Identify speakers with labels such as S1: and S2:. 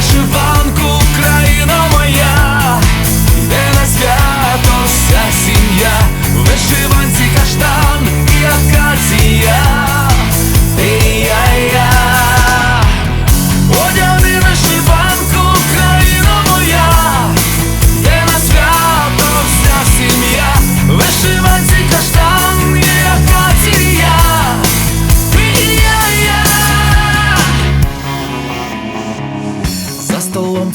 S1: should